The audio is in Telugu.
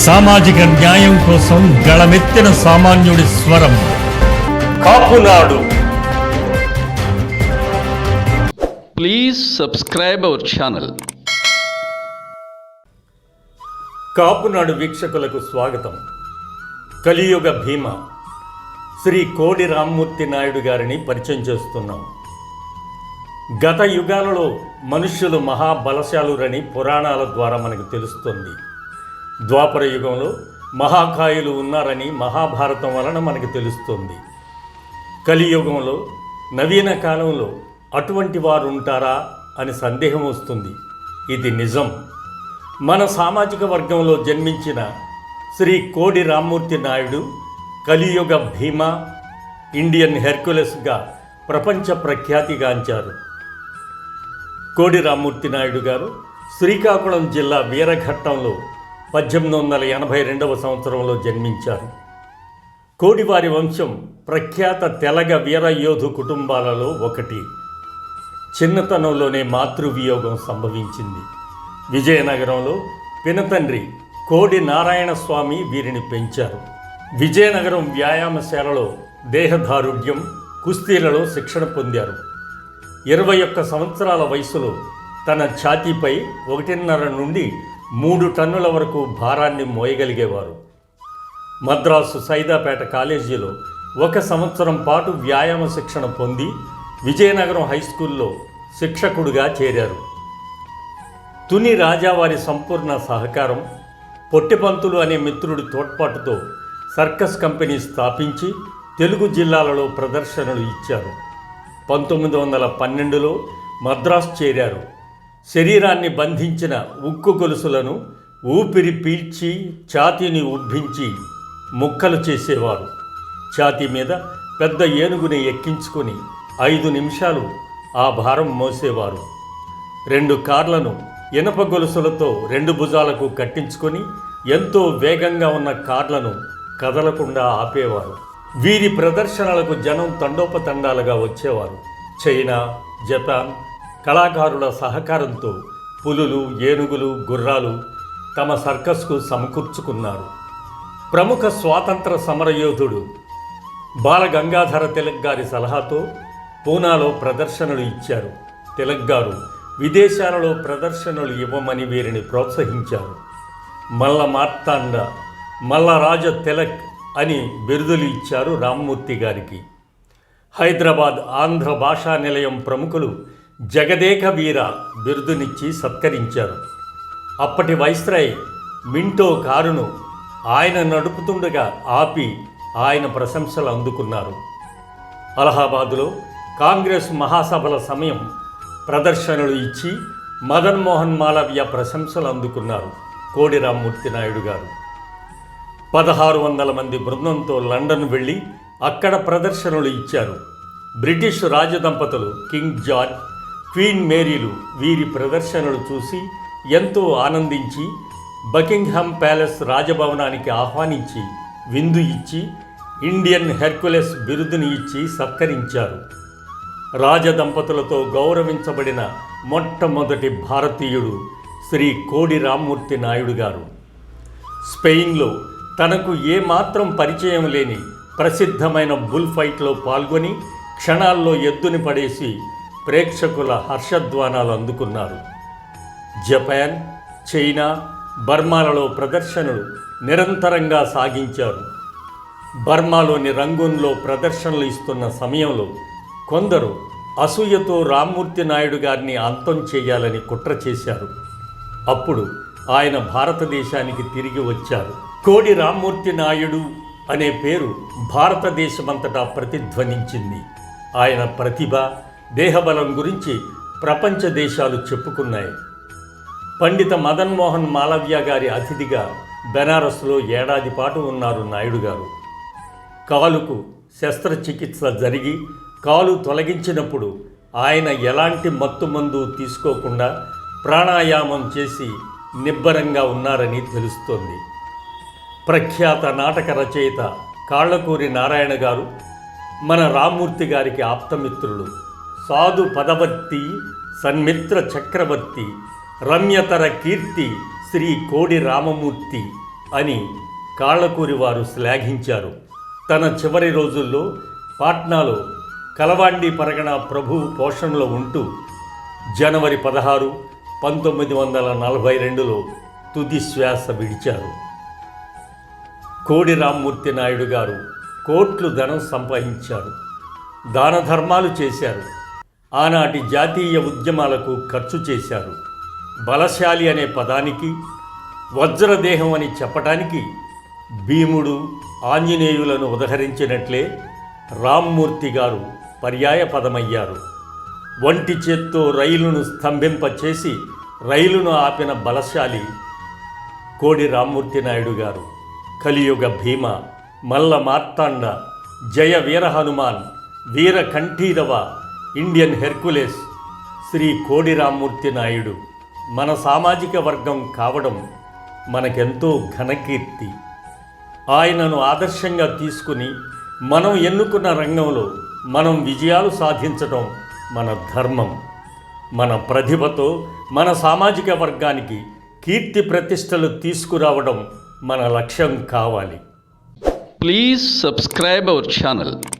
సామాజిక న్యాయం కోసం గళమెత్తిన సామాన్యుడి స్వరం. Kapunadu Please subscribe our channel. Kapunadu వీక్షకులకు స్వాగతం. కలియుగ భీమ. శ్రీ కోడి రామ్మూర్తి నాయుడు గారిని పరిచయం చేస్తున్నాం. గత యుగాలలో మనుష్యులు మహాబలశాలురని పురాణాల ద్వారా మనకు తెలుస్తుంది. ద్వాపర యుగంలో మహాకాయులు ఉన్నారని మహాభారతం వలన మనకు తెలుస్తుంది. కలియుగంలో నవీన కాలంలో అటువంటి వారు ఉంటారా అని సందేహం వస్తుంది. ఇది నిజం. మన సామాజిక వర్గంలో జన్మించిన శ్రీ కోడి రామ్మూర్తి నాయుడు కలియుగ భీమా ఇండియన్ హెర్క్యులస్గా ప్రపంచ ప్రఖ్యాతిగాంచారు కోడి రామ్మూర్తి నాయుడు గారు శ్రీకాకుళం జిల్లా వీరఘట్టంలో పద్దెనిమిది వందల ఎనభై రెండవ సంవత్సరంలో జన్మించారు. కోడివారి వంశం ప్రఖ్యాత తెలగ వీరయోధు కుటుంబాలలో ఒకటి. చిన్నతనంలోనే మాతృవియోగం సంభవించింది. విజయనగరంలో పినతండ్రి కోడి నారాయణ స్వామి వీరిని పెంచారు. విజయనగరం వ్యాయామశాలలో దేహదారుఢ్యం కుస్తీలలో శిక్షణ పొందారు. ఇరవై ఒక్క సంవత్సరాల వయసులో తన ఛాతీపై ఒకటిన్నర నుండి మూడు టన్నుల వరకు భారాన్ని మోయగలిగేవారు. మద్రాసు సైదాపేట కాలేజీలో ఒక సంవత్సరం పాటు వ్యాయామ శిక్షణ పొంది విజయనగరం హై స్కూల్లో శిక్షకుడుగా చేరారు. తుని రాజావారి సంపూర్ణ సహకారం పొట్టిపంతులు అనే మిత్రుడి తోడ్పాటుతో సర్కస్ కంపెనీ స్థాపించి తెలుగు జిల్లాలలో ప్రదర్శనలు ఇచ్చారు. పంతొమ్మిది వందల పన్నెండులో మద్రాసు చేరారు. శరీరాన్ని బంధించిన ఉక్కు గొలుసులను ఊపిరి పీల్చి ఛాతీని ఉబ్బించి ముక్కలు చేసేవారు. ఛాతీ మీద పెద్ద ఏనుగుని ఎక్కించుకొని ఐదు నిమిషాలు ఆ భారం మోసేవారు. రెండు కార్లను ఇనప గొలుసులతో రెండు భుజాలకు కట్టించుకొని ఎంతో వేగంగా ఉన్న కార్లను కదలకుండా ఆపేవారు. వీరి ప్రదర్శనలకు జనం తండోపతండాలుగా వచ్చేవారు. చైనా జపాన్ కళాకారుల సహకారంతో పులులు ఏనుగులు గుర్రాలు తమ సర్కస్కు సమకూర్చుకున్నారు. ప్రముఖ స్వాతంత్ర సమరయోధుడు బాలగంగాధర తిలక్ గారి సలహాతో పూనాలో ప్రదర్శనలు ఇచ్చారు. తిలక్ గారు విదేశాలలో ప్రదర్శనలు ఇవ్వమని వీరిని ప్రోత్సహించారు. మల్ల మార్తాండ మల్లరాజ తిలక్ అని బిరుదులు ఇచ్చారు రామ్మూర్తి గారికి. హైదరాబాద్ ఆంధ్ర భాషా నిలయం ప్రముఖులు జగదేక వీర బిరుదునిచ్చి సత్కరించారు. అప్పటి వైస్రాయ్ మింటో కారును ఆయన నడుపుతుండగా ఆపి ఆయన ప్రశంసలు అందుకున్నారు. అలహాబాదులో కాంగ్రెస్ మహాసభల సమయం ప్రదర్శనలు ఇచ్చి మదన్ మోహన్ మాలవ్య ప్రశంసలు అందుకున్నారు కోడి రామ్మూర్తి నాయుడు గారు. పదహారు వందల మంది బృందంతో లండన్ వెళ్ళి అక్కడ ప్రదర్శనలు ఇచ్చారు. బ్రిటిష్ రాజదంపతులు కింగ్ జార్జ్ క్వీన్ మేరీలు వీరి ప్రదర్శనలు చూసి ఎంతో ఆనందించి బకింగ్హామ్ ప్యాలెస్ రాజభవనానికి ఆహ్వానించి విందు ఇచ్చి ఇండియన్ హెర్కులెస్ బిరుదుని ఇచ్చి సత్కరించారు. రాజదంపతులతో గౌరవించబడిన మొట్టమొదటి భారతీయుడు శ్రీ కోడి రామ్మూర్తి నాయుడు గారు. స్పెయిన్లో తనకు ఏమాత్రం పరిచయం లేని ప్రసిద్ధమైన బుల్ ఫైట్లో పాల్గొని క్షణాల్లో ఎద్దుని పడేసి ప్రేక్షకుల హర్షధ్వానాలు అందుకున్నారు. జపాన్ చైనా బర్మాలలో ప్రదర్శనలు నిరంతరంగా సాగించారు. బర్మాలోని రంగూన్లో ప్రదర్శనలు ఇస్తున్న సమయంలో కొందరు అసూయతో రామ్మూర్తి నాయుడు గారిని అంతం చేయాలని కుట్ర చేశారు. అప్పుడు ఆయన భారతదేశానికి తిరిగి వచ్చారు. కోడి రామ్మూర్తి నాయుడు అనే పేరు భారతదేశమంతటా ప్రతిధ్వనించింది. ఆయన ప్రతిభ దేహబలం గురించి ప్రపంచ దేశాలు చెప్పుకున్నాయి. పండిత మదన్ మోహన్ మాలవ్య గారి అతిథిగా బెనారస్లో ఏడాది పాటు ఉన్నారు నాయుడు గారు. కాలుకు శస్త్రచికిత్స జరిగి కాలు తొలగించినప్పుడు ఆయన ఎలాంటి మత్తుమందు తీసుకోకుండా ప్రాణాయామం చేసి నిబ్బరంగా ఉన్నారని తెలుస్తోంది. ప్రఖ్యాత నాటక రచయిత కాళ్ళకూరి నారాయణ గారు మన రామ్మూర్తి గారికి ఆప్తమిత్రుడు సాధు పదవర్తి సన్మిత్ర చక్రవర్తి రమ్యతర కీర్తి శ్రీ కోడి రామమూర్తి అని కాళ్ళకూరి వారు శ్లాఘించారు. తన చివరి రోజుల్లో పాట్నాలో కలవాండి పరగణ ప్రభువు పోషణలో ఉంటూ జనవరి పదహారు పంతొమ్మిది వందల నలభై రెండులో తుది శ్వాస విడిచారు. కోడి రామ్మూర్తి నాయుడు గారు కోట్లు ధనం సంపాదించారు. దాన ధర్మాలు చేశారు. ఆనాటి జాతీయ ఉద్యమాలకు ఖర్చు చేశారు. బలశాలి అనే పదానికి వజ్రదేహం అని చెప్పటానికి భీముడు ఆంజనేయులను ఉదహరించినట్లే రామ్మూర్తి గారు పర్యాయ పదమయ్యారు. ఒంటి చేత్తో రైలును స్తంభింపచేసి రైలును ఆపిన బలశాలి కోడి రామ్మూర్తి నాయుడు గారు. కలియుగ భీమ మల్ల మార్తాండ జయ వీర హనుమాన్ వీర కంఠీరవ ఇండియన్ హెర్కులేస్ శ్రీ కోడి రామ్మూర్తి నాయుడు మన సామాజిక వర్గం కావడం మనకెంతో ఘనకీర్తి. ఆయనను ఆదర్శంగా తీసుకుని మనం ఎన్నుకున్న రంగంలో మనం విజయాలు సాధించడం మన ధర్మం. మన ప్రతిభతో మన సామాజిక వర్గానికి కీర్తి ప్రతిష్టలు తీసుకురావడం మన లక్ష్యం కావాలి. Please subscribe our channel